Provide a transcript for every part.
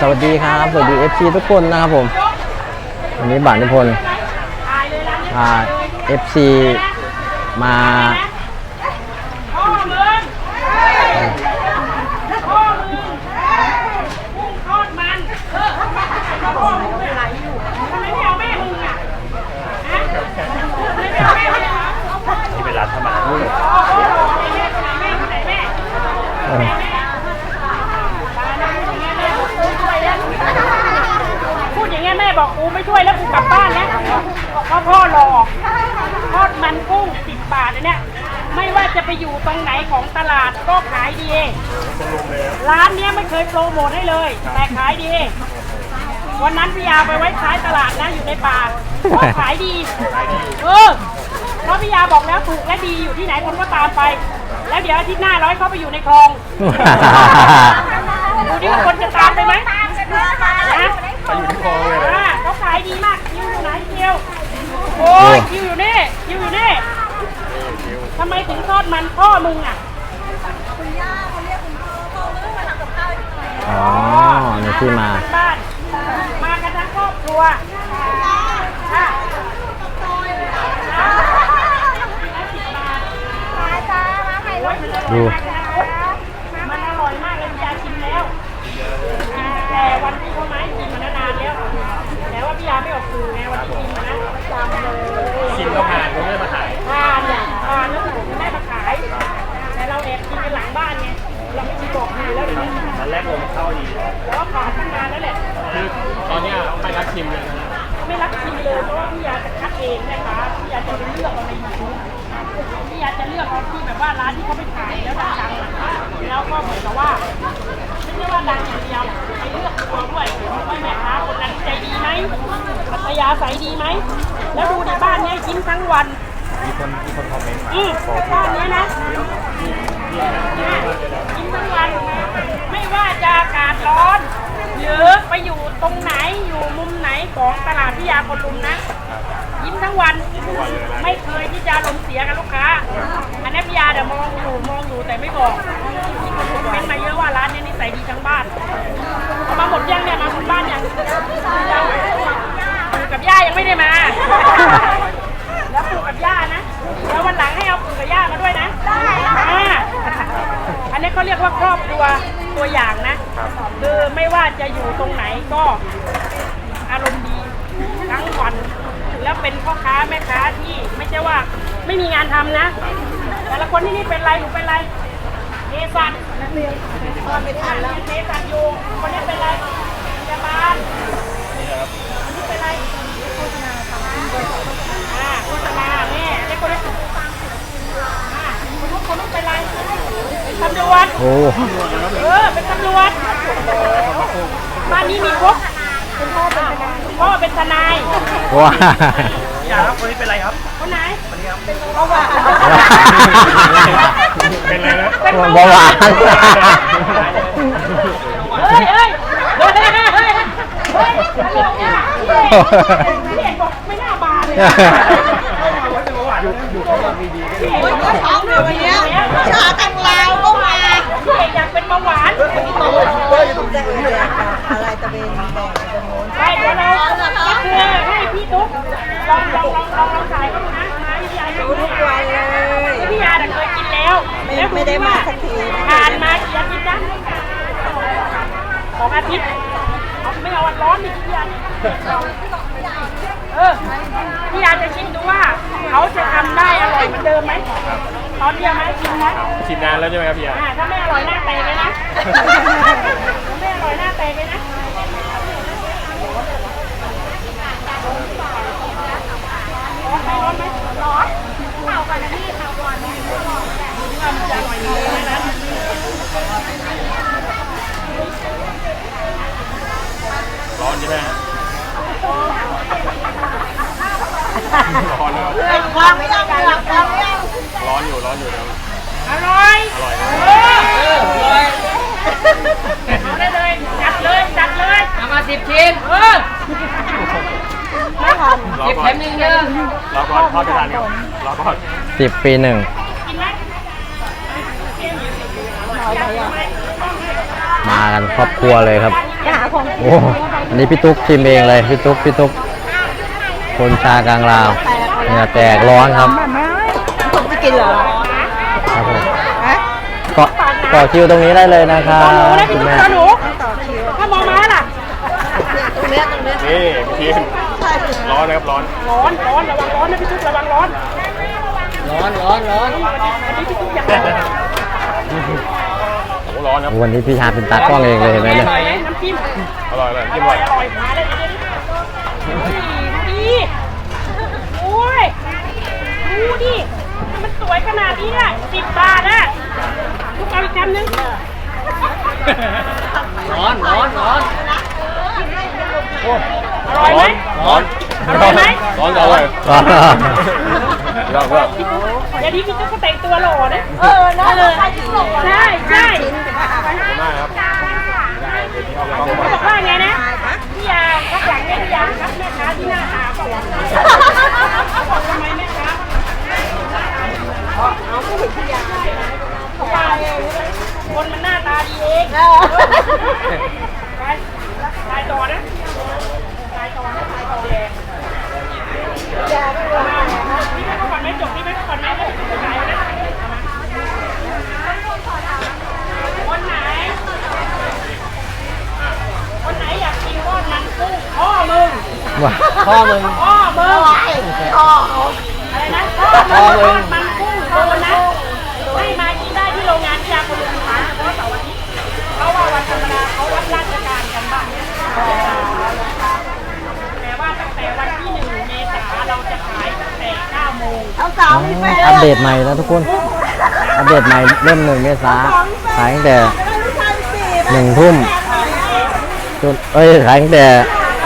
สวัสดีครับ สวัสดี FC ทุกคนนะครับผมวันนี้บ่าวนิพนธ์พา FC มาพ่อมึงพ่อมึงพุ่งทอดมันเออพ่อมึงเป็นไรอยู่ทำไมไม่เอาแม่มึงอะฮะทำไมไม่เอาแม่มึงอะที่เป็นร้านธรรมดาด้วย แม่คนไหนแม่คนไหนแม่ เออ พูดอย่างเงี้ยแม่บอกกูไม่ช่วยแล้วกูกลับบ้านแล้วเพราะพ่อหลอกทอดมันกุ้งสิบบาทอันเนี้ย ไม่ว่าจะไปอยู่ตรงไหนของตลาดก็ขายดี ร้านเนี้ยไม่เคยโปรโมทให้เลย แต่ขายดี วันนั้นพี่ยาไปไว้ท้ายตลาดนะอยู่ในป่าก็ขายดีเออเพราะพี่ยาบอกแล้วถูกและดีอยู่ที่ไหนคนก็ตามไป แล้วเดี๋ยวอาทิตย์หน้าร้อยเขาไปอยู่ในคลอง ดูดิว่าคนจะตามไปไหมนะไปอยู่ที่คลองเลยนะอ่าเขาขายดีมากคิวอยู่ไหนคิวโอ้ยคิวอยู่นี่คิวอยู่นี่ ทำไมถึงทอดมันพ่อมึงอะอ๋อนี่ที่มาบ้านมากันทั้งครอบครัวค่ะดูมันอร่อยมากเลยพี่ยาชิมแล้ว แต่วันที่เขาไม้กินมันนานแล้วแต่ว่าพี่ยาไม่ออกสื่อไงวันที่กินมัน ว่าร้านที่เขาไปขายแล้วดังๆอะแล้วก็เหมือนกับว่าไม่ใช่ว่าดังอย่างเดียวไปเลือกตัวด้วยว่าแม่ค้าคนนั้นใจดีไหมปัตยาใสดีไหมแล้วดูในบ้านเนี้ยยิ้มทั้งวันมีคนมีคนคอมเมนต์มาอืมบ้านนี้นะยิ้มทั้งวันไม่ว่าจะอากาศร้อนหรือไปอยู่ตรงไหนอยู่มุมไหนของตลาดพิยาคนลุมนะ ยิ้มทั้งวัน ไม่เคยที่จะลมณ์เสียกับลูกค้า อันนี้พิยาเดี๋ยวมองอยู่มองอยู่แต่ไม่บอกมีคนคอมเมนต์มาเยอะว่าร้านนี้นิสัยดีทั้งบ้านเอามาหมดยังเนี่ยมาหมดบ้านยังยังปู่กับย่ายังไม่ได้มา แล้วปู่กับย่านะแล้ววันหลังให้เอาปู่กับย่ามาด้วยนะได้อันนี้เขาเรียกว่าครอบครัวตัวอย่างนะคือไม่ว่าจะอยู่ตรงไหนก็อารมณ์ดีทั้งวัน แล้วเป็นพ่อค้าแม่ค้าที่ไม่ใช่ว่าไม่มีงานทำนะ แต่ละคนที่นี่เป็นไรหนูเป็นไรเนสันนักเรียนตอนไปทานแล้วเนสันอยู่คนนี้เป็นไรพยาบาลคนนี้เป็นไรโฆษณาอ่าโฆษณาแม่ไอ้คนนี้อ่าคนนู้นคนนู้นเป็นไรเป็นตำรวจโอ้เออเป็นตำรวจบ้านนี้มีครบคุณ พ่อเป็นทนายคุณพ่อเป็นทนายว้าอย่าครับคนนี้เป็นไรครับคนไหนเป็นเบาหวานเป็นไรนะเป็นเบาหวานเฮ้ยเฮ้ยเฮ้ยเฮ้ยเฮ้ยเฮ้ยตลกอะพี่เอกบอกไม่น่าบานเลยอยู่ข้างหลังดีๆก็ดีพี่เอกบอกท้องเดี๋ยวนี้ชาตังลาวก็มาพี่เอกอยากเป็นเบาหวานอะไรตะเวนแดงตะโน้น ไปเดี๋ยวเราก็คือให้พี่ตุ๊ก ลองลองลองลองลองถ่ายเขาดูนะมาพี่ยาดูทุกวันเลยพี่ยาแต่เคยกินแล้วไม่แล้วไม่ได้มาสักทีผ่านมากี่อาทิตย์นะสองอาทิตย์เอาไม่เอาวันร้อนนี่พี่ยาเออพี่ยาจะชิมดูว่าเขาจะทำได้อร่อยเหมือนเดิมไหมตอนเดียวไหมชิมไหมชิมนานแล้วใช่ไหมครับพี่อาถ้าไม่อร่อยหน้าแตกเลยนะถ้าไม่อร่อยหน้าแตกเลยนะร้อนไหมร้อนไหมร้อนเข่าก่อนนะพี่เข่าก่อนดูว่ามันจะอ ร้อนใช่ไหมร้อนแล้วามไม่ยังวามไม่ยังร้อนอยู่ร้อนอยู่แล้วอร่อย อร่อยเออเอาได้เลยจัดเลยจัดเลยเอามาสิบชิ้นเออไม่ทันรอสิบก่อแถนมหนึ่งเด้อรอก่อนเข้าไปทานครับรอก่อนสิบปีหนึ่ง กินไหม มากันครอบครัวเลยครับร้านนี้จะหาของโอ้อันนี้พี่ตุ๊กชิมเองเลยพี่ตุ๊กพี่ตุ๊กคนชากลางลาวเนี่ยแตกร้อนครับผมจะกินเหรอครับผมฮะเกาะต่อคิวตรงนี้ได้เลยนะครับหนูนะคุพี่ณตุ๊กแม่ตัวหนูต่อคิวถ้ามองมาล่ะตรงเนี้ยตรงเนี้ยนี่พี่ทีมใช่ร้อนนะครับร้อนร้อนร้อนระวังร้อนนะพี่ตุ๊กระวังร้อนร้อนร้อนร้อนวันนี้พี่ตุ๊กยังร้อนโอ้โห ร้อนครับ วันนี้พี่ชาเป็นตากล้องเองเลยเห็นไหมอเนี่ยร่อยไหมน้ำจิ้มอร่อยเลยอจิ้มร่ออร่อยยอร่อยมาเลยดูดิโอ้ยดูดิมันสวยขนาดนี้อะสิบบาทอะทุกเอาอีกคำนึงร้อนร้อนร้อนอร่อยไหมร้อนอร่อยไหมร้อนจังเลย ร้อนยอดเพื่อนเดี๋ยวนี้พี่ตุ๊กก็แต่งตัวหล่อนะ เออน่าจะใช่ถึงหลงใช่ใช่ขอบคุณมากครับได้เดี๋ยวนี้เอาไปเขาบอกว่าไงนะพี่ยาเขาหลังเนี่ยพี่ยาครับแม่ค้าที่หน้าตาบอกว่าเขาบอกทำไมแม่ค้าเอาผู้เห็นพี่ยาเขาว่าคนมันหน้าตาดีเองไปไปต่อนะไปต่อนะไปต่อแรงนี่ไม่เข้าก่อนไหมจบนี่ไม่เข้าก่อนไหมเลยไปไหนนะคนไหน คนไหนอยากกินทอดมันกุ้ง พ่อมึงว้าพ่อมึงพ่อมึงอ๋ออะไรนะพ่อมึงมันกุ้งโดนนะให้มากินได้ที่โรงงานที่ยาคนลุงขายเฉพาะเสาร์อาทิตย์เพราะว่าวันธรรมดาเขารับราชการกันบ้างแต่ว่าตั้งแต่วันที่หนึ่งเมษาเราจะขายตั้งแต่9โมงเอาสาวมีแฟนอัปเดตใหม่นะทุกคนอัปเดตใหม่เริ่มหนึ่งเมษาขายตั้งแต่ผู้ชายสี่หนึ่งทุ่ม จนเอ้ยขายตั้งแต่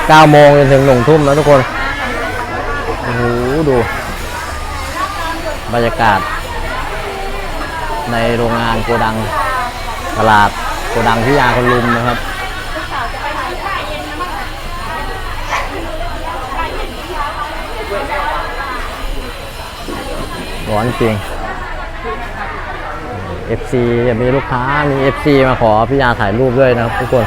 เก้าโมงจนถึงหนึ่งทุ่มนะทุกคนโอ้โหดู บรรยากาศ ในโรงงานโกดังตลาดโกดังพิยาคนลุมนะครับร้อนจริง FC จะมีลูกค้ามี FC มาขอพี่ยาถ่ายรูปด้วยนะครับทุกคน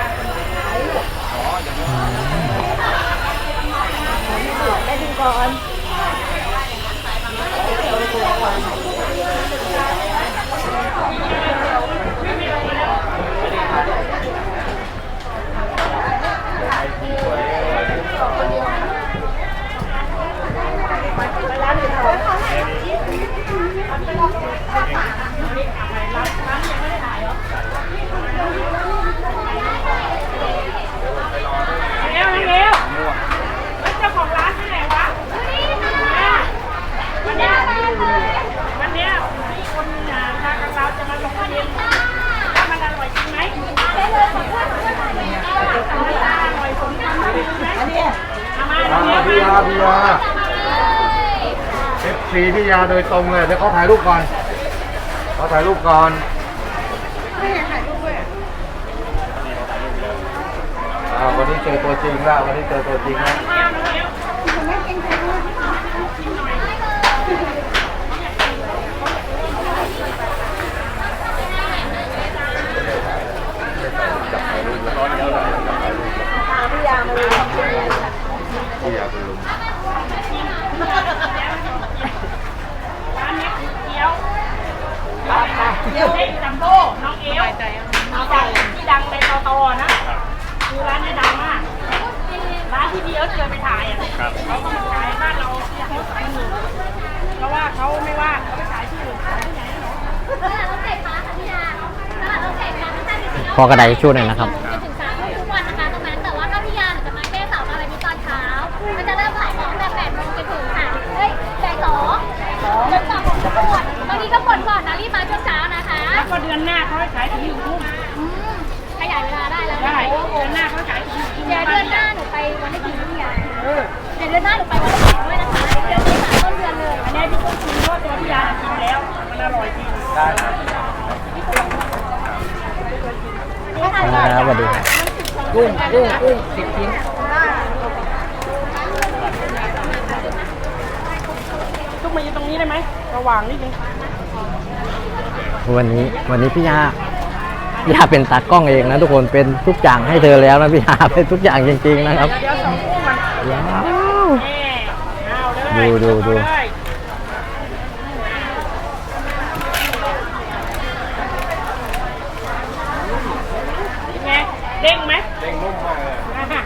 เร็วเร็วเจ้าของร้านที่ไหนวะวันเนี้ยวันเนี้ยมีคนอ่าทางเราจะมาลงทะเบียนว่ามันอร่อยจริงไหมอร่อยสมคำไหมเอามาเร็ว พี่ยาพิยาเอฟซีพี่ยาโดยตรงเลยเดี๋ยวเขาถ่ายรูปก่อนเขาถ่ายรูปก่อนอ่าวันนี้เจอตัวจริงแล้ววันนี้เจอตัวจริงแล้ว พี่ยามาเลย พี่ยาคุณลุง ร้านนี้คือเกี๊ยวเกี๊ยวเล็กจัมโบ้น้องเอวเอาจากที่ดังในตอตอนะคือร้านนี้ดังมาก ร้านที่พี่เอิร์ธเคยไป ถ่ายอะเขาก็มาขายบ้านเราที่เขาสามหมื่นเพราะว่าเขาไม่ว่างเขาไปขายที่อื่นขายที่ไหนนะหนูตลาดรถไฟฟ้าค่ะพี่ยาตลาดรถไฟฟ้าท่านจริงๆพอกระไดช่วยหน่อยนะครับ ว่างนิดนึงวันนี้วันนี้พี่ยาย่าเป็นตากล้องเองนะทุกคนเป็นทุกอย่างให้เธอแล้วนะพี่ยาเป็นทุกอย่างจริง ๆ นะครับเดี๋ยวสองคู่มันว้าวแน่เอาเลยดูดูดูเอาเลยเป็นไงเด้งไหมเด้งนุ่มมากเลยอะฮะ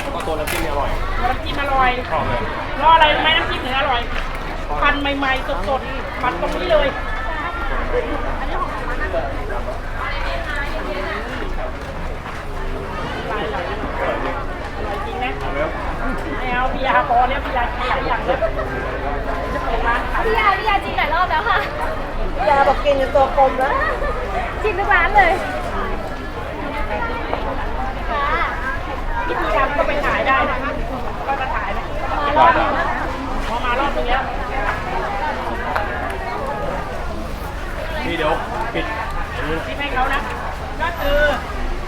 แล้วก็ตัวน้ำจิ้มนี่อร่อยน้ำจิ้มอร่อยชอบเลยรออะไรรู้ไหมน้ำจิ้มถึงอร่อย พันใหม่ๆสดๆพันตรงนี้เลยอร่อยจริงนะเอาเลยครับไม่เอาพี่ยาพอแล้วพี่ยากินหลายอย่างแล้วจะเปิดร้านขายพี่ยาพี่ยาชิมหลายรอบแล้วค่ะพี่ยาบอกกินจนตัวกลมแล้วชิมทุกร้านเลยค่ะวิธีการก็ไปขายได้นะก็จะขายนะ ได้ได้ พอมารอบนึงแล้ว นี่เดี๋ยวปิด ที่ให้เขานะ ก็คือ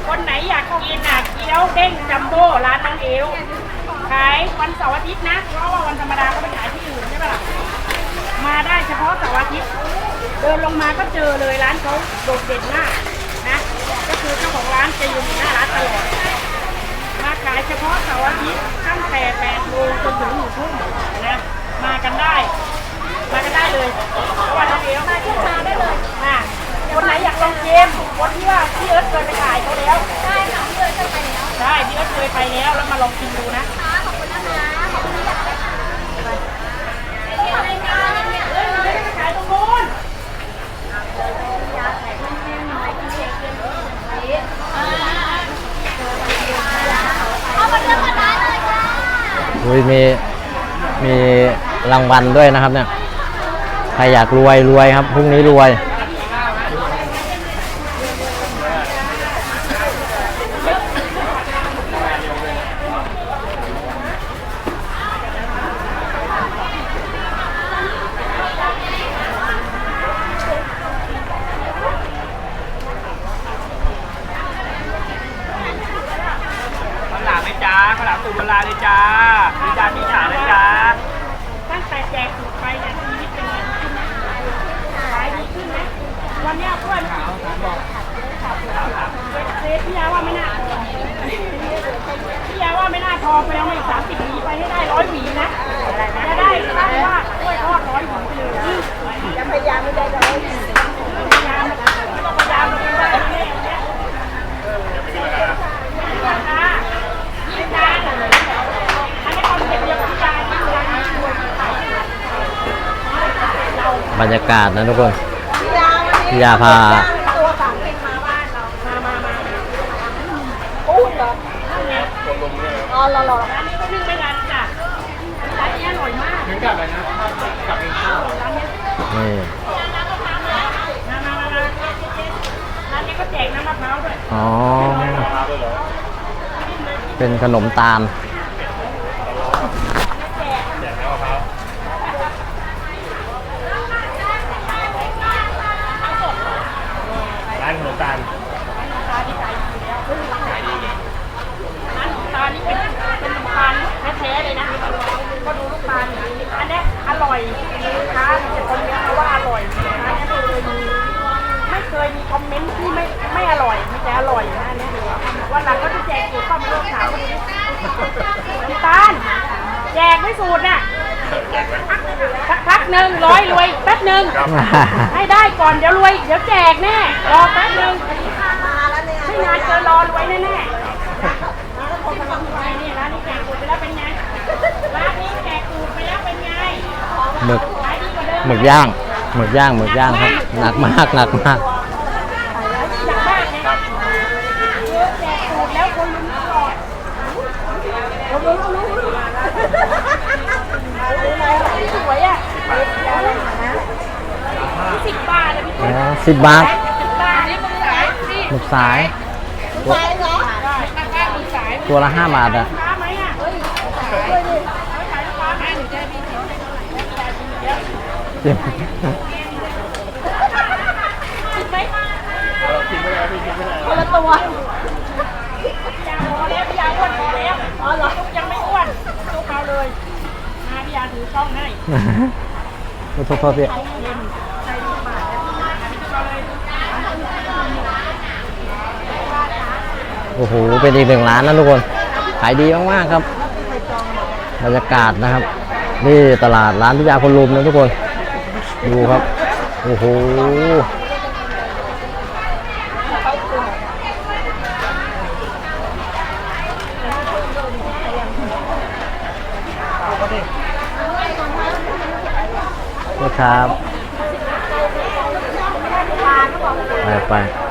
คนไหนอยากกินอะเกี๊ยวเด้งจัมโบ้ร้านน้องเอวขายวันเสาร์อาทิตย์นะเพราะว่าวันธรรมดาเขาไปขายที่อื่นใช่ปะล่ะมาได้เฉพาะเสาร์อาทิตย์เดินลงมาก็เจอเลยร้านเขาโดดเด่นมากนะ ก็คือเจ้าของร้านจะอยู่หน้าร้านตลอดมาขายเฉพาะเสาร์อาทิตย์ตั้งแต่8โมงจนถึง1ทุ่มนะมากันได้ มากันได้เลยเพราะว่าน้องเอวมาที่มาได้เลยอะ คนไหนอยากลองเกมคนที่ว่าพี่เอิร์ธเคยไปขายเขาแล้วได้ค่ะพี่เลยจะไปแล้วใช่พี่เอิร์ธเคยไปแล้วแล้วมาลองกินดูนะค่ะขอบคุณนะคะขอบคุณที่อยากไปค่ะอะไรกันเนี่ยเอ้ยไม่ได้ไปขายตรงนู้นเอามาเลือกมาได้เลยค่ะอุ้ยมีมีรางวัลด้วยนะครับเนี่ย ใครอยากรวยรวยครับ พรุ่งนี้รวย ข้าวหลามไหมจ้าข้าวหลามตูมละลาเลยจ้ามีจานมีฉาเลยจ้าตั้งแต่แจกสูตรไปเนี่ยชีวิตเป็นไงขึ้นไหมขายดีขึ้นไหมวันเนี้ยเพื่อนเซฟพี่ยาว่าไม่น่าพอพี่ยาว่าไม่น่าพอไปเอามาอีกสามสิบหวีไปให้ได้ร้อยหวีนะจะได้ตั้งว่ากล้วยทอดร้อยหวีไปเลย จะพยายามไม่ได้ก็ได้ พยายามไม่ต้องพยายามเลยได้แน่เนี่ยราคายิ่งนานอันนี้คอนเซ็ปต์เดียวกับพี่ยายิ่งนานยิ่งรวยยิ่งขายเราบรรยากาศนะทุกคนพี่ยาพาตัวสามสิบมาบ้านเรามามามาปูนเหรอคนลมเนี่ยครับอ๋อรอรอร้านนี้ก็นึ่งไม่นานจ้ะร้านนี้อร่อยมากถึงกับเลยนะกับเองข้าวร้านนี้นี่มามามาร้านนี้ก็แจกน้ำมะพร้าวด้วยอ๋อเหรอเป็นขนมตาล แจกน้ำมะพร้าว ร้านขนมตาลตาที่ขายดีอยู่แล้วขายดีร้านของตาลนี่เป็นเป็นขนมตาลแท้ๆเลยนะก็ดูลูกตาลอันเนี้อร่อยลูกค้าจะคนเนี้ยเขาว่าอร่อยร้านนี้ไม่เคยมีไม่เคยมีคอมเมนต์ที่ไม่ไม่อร่อยมีแต่อร่อยนะอันเนี้ยวันหลังก็จะแจกสูตรข้าวมันถามมาดูดิน้ำตาลแจกไม่สูตรน่ะ สักพักหนึ่งร้อยรวยแป๊บหนึ่งให้ได้ก่อนเดี๋ยวรวยเดี๋ยวแจกแน่รอแป๊บนึงมาแล้วเนี่ยไม่นานเกินรอรวยแน่ๆแล้วคนกำลังรวยนี่ร้านนี้แจกสูตรไปแล้วเป็นไงร้านนี้แจกสูตรไปแล้วเป็นไงหมึกขายดีกว่าเดิมหมึกย่างหมึกย่างหมึกย่างครับหนักมากหนักมาก อยากได้ไงคือแจกสูตรแล้วคนลุ้นตลอดลุ้นลุ้นลุ้นลุ้นสวยอะสิบบาทนะพี่ อ๋อสิบบาทสิบบาทนี่มึงขายนี่หมึกสายไปเหรอได้ข้างๆมึงขาย ตัวละห้าบาทอะค้าไหมอะเฮ้ยด้วยดิเอาขายลูกค้าไหมหนูจะมีเท่าไหร่เยอะกินไหมเออกินไม่ได้พี่กินไม่ได้คนละตัวพี่ยาพอแล้วพี่ยาอ้วนพอแล้วอ๋อเหรอทุกยังไม่อ้วนทุกเอาเลยมาพี่ยาถือกล้องให้โทษโทษพี่ เค็มใส่ลูกบาทแล้วพี่มาอันนี้ทุกเอาเลย โอ้โห เป็นอีกหนึ่งร้านนะทุกคน ขายดีมากๆครับ บรรยากาศนะครับ นี่ตลาดร้านพิยาคนลุมนะทุกคน ดูครับ โอ้โหครับ ไปไป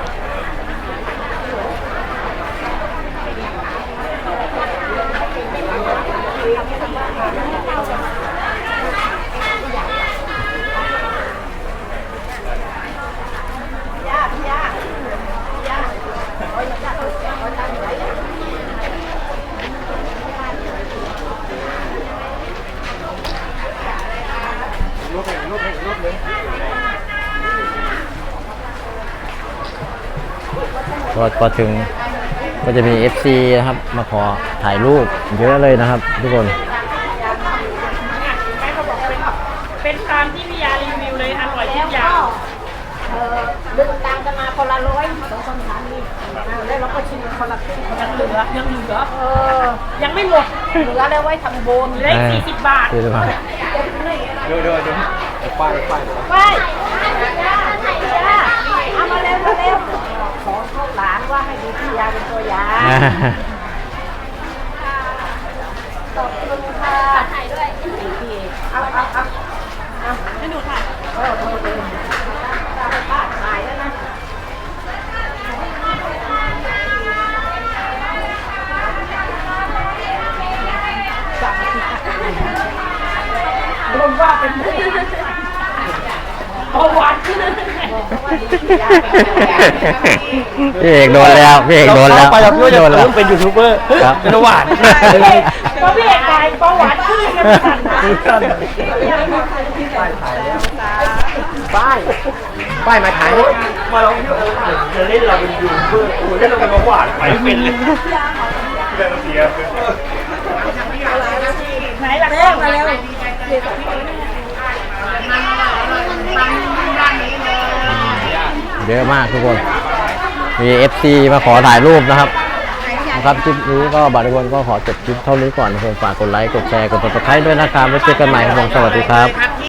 พอพอถึงก็จะมี FC นะครับ มาขอถ่ายรูปเยอะเลยนะครับ ทุกคน แม่ก็บอกเป็นเป็นตามที่พี่ยารีวิวเลยอร่อยทุกอย่างเออดึงตังค์กันมาคนละร้อยสองคนสามีอ่าแล้วเราก็ชิมคนละครึ่งยังเหลือยังเหลือ เออยังไม่หมดเหลือแล้วไว้ทำบุญเหลืออีกสี่สิบบาทสี่สิบบาทเดี๋ยวเดี๋ยวเดี๋ยวป้ายป้ายไปเอามาเร็วมาเร็วสอนพ ว่าให้ดูพี่ยาเป็นตัวอย่างขอบคุณค่ะถ่ายด้วยเอาเอาเอาเอาให้หนูถ่ายเออทำเลยป้าถ่ายแล้วนะรวมว่าเป็นเบาหวานขึ้น พี่เอกโดนแล้วพี่เอกโดนแล้วไปกับพี่ว่าจะโดนแล้วเป็นยูทูบเบอร์ครับเป็นหวานเพราะพี่เอกตายเบาหวานขึ้นกันสั่นนะป้ายป้ายมาถ่ายมาลองจะเล่นเราเป็นยูทูบเบอร์โอ้ยเล่นเราเป็นหวานไปเป็นเลยเล่นเสียไหนล่ะกล้องมาแล้ว เยอะมากทุกคน มี FC มาขอถ่ายรูปนะครับนะครับคลิปนี้ก็บาริวนก็ขอจบคลิปเท่านี้ก่อนนะครับฝากกดไลค์ กดแชร์ กดติดตามด้วยนะครับไว้เจอกันใหม่ครับผมสวัสดีครับ